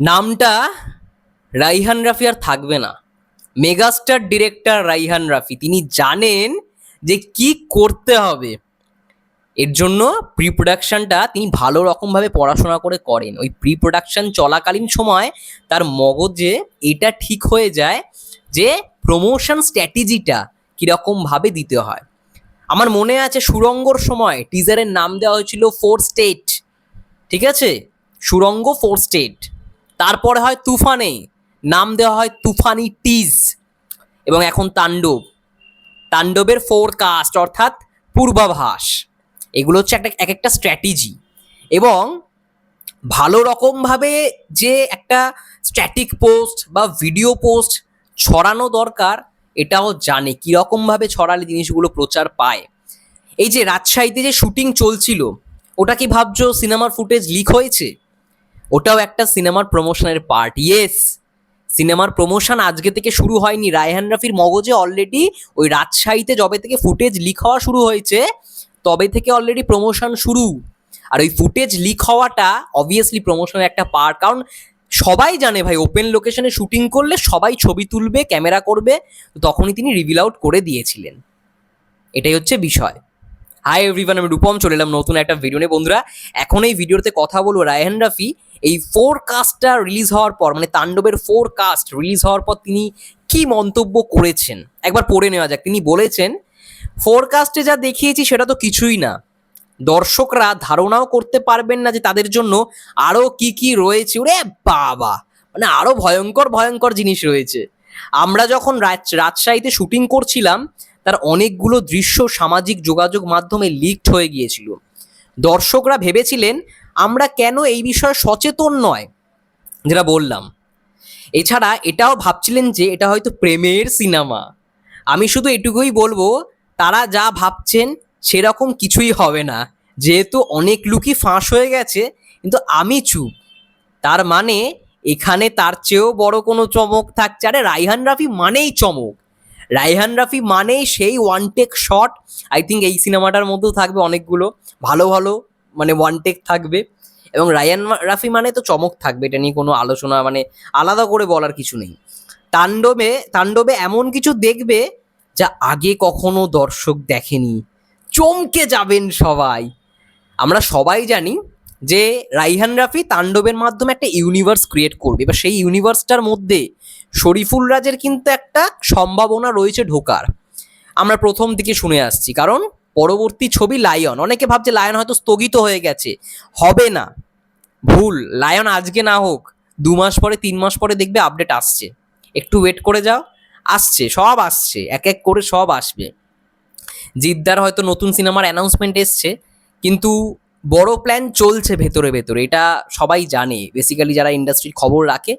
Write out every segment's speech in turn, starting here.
নামটা রাইহান রাফি আর থাকবে না। Megastar director Raihan Rafi. তিনি জানেন যে কি করতে হবে। এর জন্য প্রি প্রোডাকশনটা তিনি ভালো রকমভাবে পড়াশোনা করে করেন। ওই প্রি প্রোডাকশন চলাকালীন সময় তার মগজে এটা ঠিক হয়ে যায় যে প্রমোশন স্ট্র্যাটেজিটা কীরকমভাবে দিতে হয়। আমার মনে আছে সুরঙ্গর সময় টিজারের নাম দেওয়া হয়েছিল ফোর স্টেট ঠিক আছে? সুরঙ্গ ফোর স্টেট তারপরে হয় তুফানে নাম দেওয়া হয় তুফানি টিজ। এবং এখন তাণ্ডব। তাণ্ডবের ফোরকাস্ট অর্থাৎ পূর্বাভাস। এগুলো হচ্ছে একটা, এক একটা স্ট্র্যাটেজি এবং ভালো রকমভাবে যে একটা স্ট্যাটিক পোস্ট বা ভিডিও পোস্ট ছড়ানো দরকার, এটাও জানে কীরকমভাবে ছড়ালে জিনিসগুলো প্রচার পায়। এই যে রাজশাহীতে যে শুটিং চলছিল, ওটা কি ভাবছ সিনেমার ফুটেজ লিক হয়েছে? ওটাও একটা সিনেমার প্রমোশনের পার্ট ইয়েস সিনেমার প্রমোশন আজকে থেকে শুরু হয়নি। রায়হান রাফির মগজে অলরেডি ওই রাজশাহীতে যবে থেকে ফুটেজ লিক হওয়া শুরু হয়েছে, তবে থেকে অলরেডি প্রমোশন শুরু। আর ওই ফুটেজ লিক হওয়াটা অবভিয়াসলি প্রমোশনের একটা পার্ট কারণ সবাই জানে ভাই ওপেন লোকেশনে শুটিং করলে সবাই ছবি তুলবে ক্যামেরা করবে তখনই তিনি রিভিল আউট করে দিয়েছিলেন। এটাই হচ্ছে বিষয়। হাই এভরিওয়ান আমি রূপম, চলে এলাম নতুন একটা ভিডিও নিয়ে। বন্ধুরা, এখন এই ভিডিওতে কথা বলব রায়হান রাফি এই ফোর কাস্টটা রিলিজ হওয়ার পর মানে তাণ্ডবের ফোর কাস্ট রিলিজ হওয়ার পর তিনি কি মন্তব্য করেছেন? একবার পড়ে নেওয়া যাক। তিনি বলেছেন ফোরকাস্টে যা দেখিয়েছি সেটা তো কিছুই না। দর্শকরা ধারণাও করতে পারবেন না যে তাদের জন্য আরও কি কি রয়েছে। ওরে বাবা! মানে আরও ভয়ঙ্কর ভয়ঙ্কর জিনিস রয়েছে। আমরা যখন রাজ- রাজশাহীতে শুটিং করছিলাম, তার অনেকগুলো দৃশ্য সামাজিক যোগাযোগ মাধ্যমে লিকড হয়ে গিয়েছিল। দর্শকরা ভেবেছিলেন আমরা কেন এই বিষয়ে সচেতন নয়? যেটা বললাম। এছাড়া এটাও ভাবছিলেন যে এটা হয়তো প্রেমের সিনেমা। আমি শুধু এটুকুই বলব, তারা যা ভাবছেন সেরকম কিছুই হবে না। যেহেতু অনেক লুকই ফাঁস হয়ে গেছে, কিন্তু আমি চুপ। তার মানে এখানে তার চেয়েও বড় কোনো চমক থাকছে। আরে রাইহান রাফি মানেই চমক। রাইহান রাফি মানেই সেই one take shot I think এই সিনেমাটার মধ্যেও থাকবে অনেকগুলো। ভালো ভালো। মানে ওয়ান টেক থাকবে। এবং রায়ান রাফি মানে তো চমক থাকবে, এটা নিয়ে কোনো আলোচনা মানে আলাদা করে বলার কিছু নেই। তাণ্ডবে তাণ্ডবে এমন কিছু দেখবে যা আগে কখনো দর্শক দেখেনি। চমকে যাবেন সবাই। আমরা সবাই জানি যে রাইহান রাফি তাণ্ডবের মাধ্যমে একটা ইউনিভার্স ক্রিয়েট করবে। এবার সেই ইউনিভার্সটার মধ্যে শরীফুল রাজের কিন্তু একটা সম্ভাবনা রয়েছে ঢোকার। আমরা প্রথম দিকে শুনে আসছি। কারণ পরবর্তী ছবি লায়ন। অনেকে ভাবছে লায়ন হয়তো স্থগিত হয়ে গেছে। হবে না। ভুল। লায়ন আজকে না হোক, দু মাস পরে, তিন মাস পরে দেখবে আপডেট আসছে। একটু ওয়েট করে যাও। আসছে, সব আসছে। এক এক করে সব আসবে। জিদ্দার হয়তো নতুন সিনেমার অ্যানাউন্সমেন্ট এসছে। কিন্তু বড় প্ল্যান চলছে ভেতরে ভেতরে। এটা সবাই জানে। বেসিক্যালি যারা ইন্ডাস্ট্রির খবর রাখে,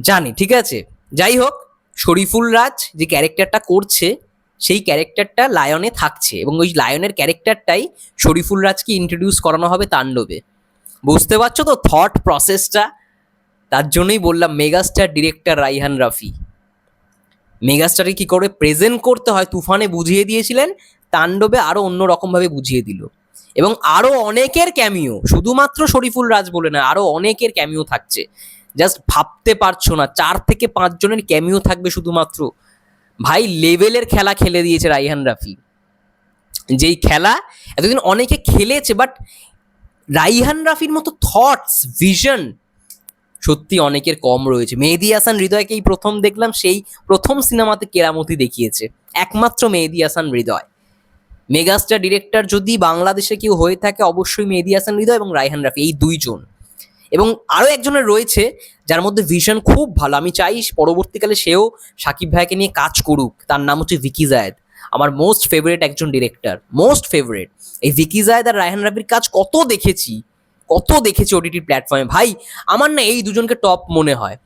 জানে। ঠিক আছে? যাই হোক, শরীফুল রাজ যে ক্যারেক্টারটা করছে সেই ক্যারেক্টারটা লায়নে থাকছে এবং ওই লায়নের ক্যারেক্টারটাই শরীফুল রাজকে ইন্ট্রোডিউস করানো হবে তাণ্ডবে। বুঝতে পারছ তো থট প্রসেসটা তার জন্যই বললাম মেগাস্টার ডিরেক্টর রাইহান রাফি। মেগাস্টারকে কী করে প্রেজেন্ট করতে হয়, তুফানে বুঝিয়ে দিয়েছিলেন, তাণ্ডবে আরও অন্য রকমভাবে বুঝিয়ে দিল। এবং আরও অনেকের ক্যামিও শুধুমাত্র শরীফুল রাজ বলে না আরও অনেকের ক্যামিও থাকছে। জাস্ট ভাবতে পারছ না, চার থেকে পাঁচজনের ক্যামিও থাকবে শুধুমাত্র। ভাই লেভেলের খেলা খেলে দিয়েছে রাইহান রাফি। যেই খেলা, এতদিন অনেকে খেলেছে বাট রাইহান রাফির মতো থটস ভিশন সত্যি অনেকের কম রয়েছে। মেহেদি হাসান হৃদয়কে এই প্রথম দেখলাম, সেই প্রথম সিনেমাতে কেরামতি দেখিয়েছে। একমাত্র মেহেদি হাসান হৃদয়। মেগাস্টার ডিরেক্টর যদি বাংলাদেশে কেউ হয়ে থাকে, অবশ্যই মেহেদি হাসান হৃদয় এবং রাইহান রাফি, এই দুইজন। এবং আরও একজনের রয়েছে, যার মধ্যে ভিশন খুব ভালো। আমি চাই পরবর্তীকালে সেও সাকিব ভাইকে নিয়ে কাজ করুক। তার নাম হচ্ছে ভিকি জায়েদ। আমার মোস্ট ফেভারিট একজন ডিরেক্টর মোস্ট ফেভারেট এই ভিকি জায়েদ আর রায়হান রাফির কাজ কত দেখেছি কত দেখেছি ওটিটি প্ল্যাটফর্মে ভাই, আমার না এই দুজনকে টপ মনে হয়।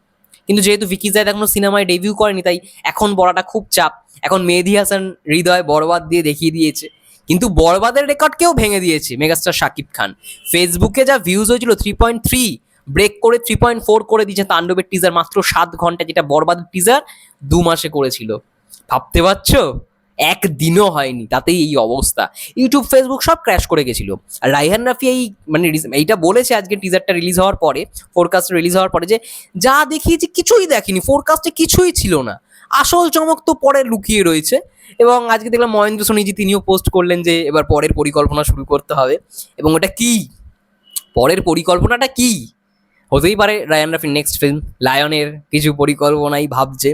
কিন্তু যেহেতু ভিকি জায়েদ এখনও সিনেমায় ডেবিউ করেনি, তাই এখন বলাটা খুব চাপ। এখন মেহেদি হাসান হৃদয় বরবাদ দিয়ে দেখিয়ে দিয়েছে। কিন্তু বরবাদের রেকর্ডকেও ভেঙে দিয়েছে মেগাস্টার শাকিব খান। ফেসবুকে যা ভিউজ হয়েছিল থ্রি পয়েন্ট থ্রি ব্রেক করে থ্রি পয়েন্ট ফোর করে দিয়েছে তাণ্ডবের টিজার মাত্র সাত ঘণ্টা, যেটা বরবাদের টিজার দু মাসে করেছিল। ভাবতে পারছ? একদিনও হয়নি, তাতেই এই অবস্থা। ইউটিউব ফেসবুক সব ক্র্যাশ করে গেছিল। আর রাইহান রাফি এই মানে এইটা বলেছে আজকে টিজারটা রিলিজ হওয়ার পরে ফোরকাস্ট রিলিজ হওয়ার পরে যে, যা দেখিয়েছি কিছুই দেখিনি ফোরকাস্টে কিছুই ছিল না। আসল চমক তো পরে লুকিয়ে রয়েছে। এবং আজকে দেখলাম মহেন্দ্র সোনিজি তিনিও পোস্ট করলেন যে, এবার পরের পরিকল্পনা শুরু করতে হবে। এবং ওটা কি? পরের পরিকল্পনাটা কি? হতেই পারে রায়ান রাফির নেক্সট ফিল্ম লায়নের কিছু পরিকল্পনাই ভাবছে।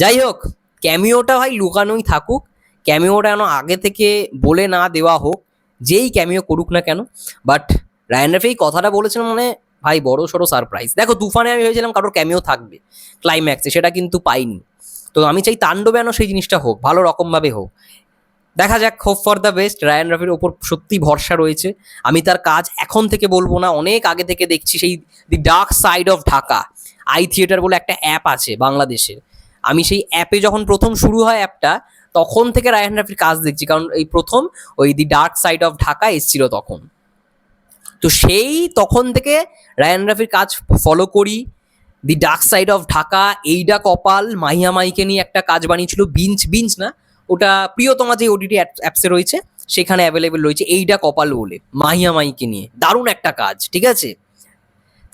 যাই হোক ক্যামিওটা ভাই লুকানোই থাকুক ক্যামিওটা যেন আগে থেকে বলে না দেওয়া হোক, যেই ক্যামিও করুক না কেন। বাট রায়ান রাফি এই কথাটা বলেছেন মানে ভাই বড় সড়ো সারপ্রাইজ দেখো, তুফানে আমি ভেবেছিলাম কারোর ক্যামিও থাকবে ক্লাইম্যাক্সে সেটা কিন্তু পাইনি। তো আমি চাই তাণ্ডবে যেন সেই জিনিসটা হোক, ভালো রকমভাবে হোক। দেখা যাক hope for the best Rayan রাফির ওপর সত্যি ভরসা রয়েছে। আমি তার কাজ এখন থেকে বলব না, অনেক আগে থেকে দেখছি সেই the dark side of Dhaka iTheatre বলে একটা অ্যাপ আছে বাংলাদেশের আমি সেই অ্যাপে যখন প্রথম শুরু হয় অ্যাপটা তখন থেকে রায়হান রাফির কাজ দেখছি, কারণ এই প্রথম ওই the dark side of Dhaka এসেছিল তখন। তো সেই তখন থেকে রায়ান রাফির কাজ ফলো করি। The dark side of Dhaka এইডা কপাল, মাহিয়া মাইকে নিয়ে একটা কাজ বানিয়েছিল বিঞ্চ বিঞ্চ না? ওটা প্রিয়তমা যে ওটিটি অ্যাপসে রয়েছে, সেখানে অ্যাভেলেবেল রয়েছে এইটা কপাল বলে মাহিয়া মাইকে নিয়ে। দারুণ একটা কাজ, ঠিক আছে?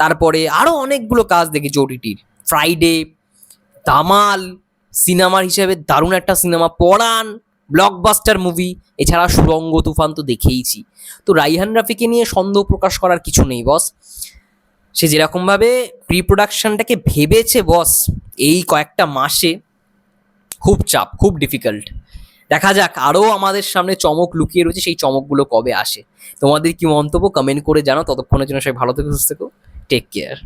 তারপরে আরও অনেকগুলো কাজ দেখেছি ওটিটির ফ্রাইডে দামাল সিনেমার হিসেবে দারুণ একটা সিনেমা পড়ান ব্লকবাস্টার মুভি এছাড়া সুরঙ্গ তুফান তো দেখেইছি। তো রাইহান রাফিকে নিয়ে সন্দেহ প্রকাশ করার কিছু নেই বস সে যেরকমভাবে প্রি প্রোডাকশনটাকে ভেবেছে বস এই কয়েকটা মাসে খুব চাপ, খুব ডিফিকাল্ট দেখা যাক আরও আমাদের সামনে চমক লুকিয়ে রয়েছে, সেই চমকগুলো কবে আসে। তোমাদের কি মন্তব্য কমেন্ট করে জানো ততক্ষণের জন্য সবাই ভালো থেকে, সুস্থ থেকো টেক কেয়ার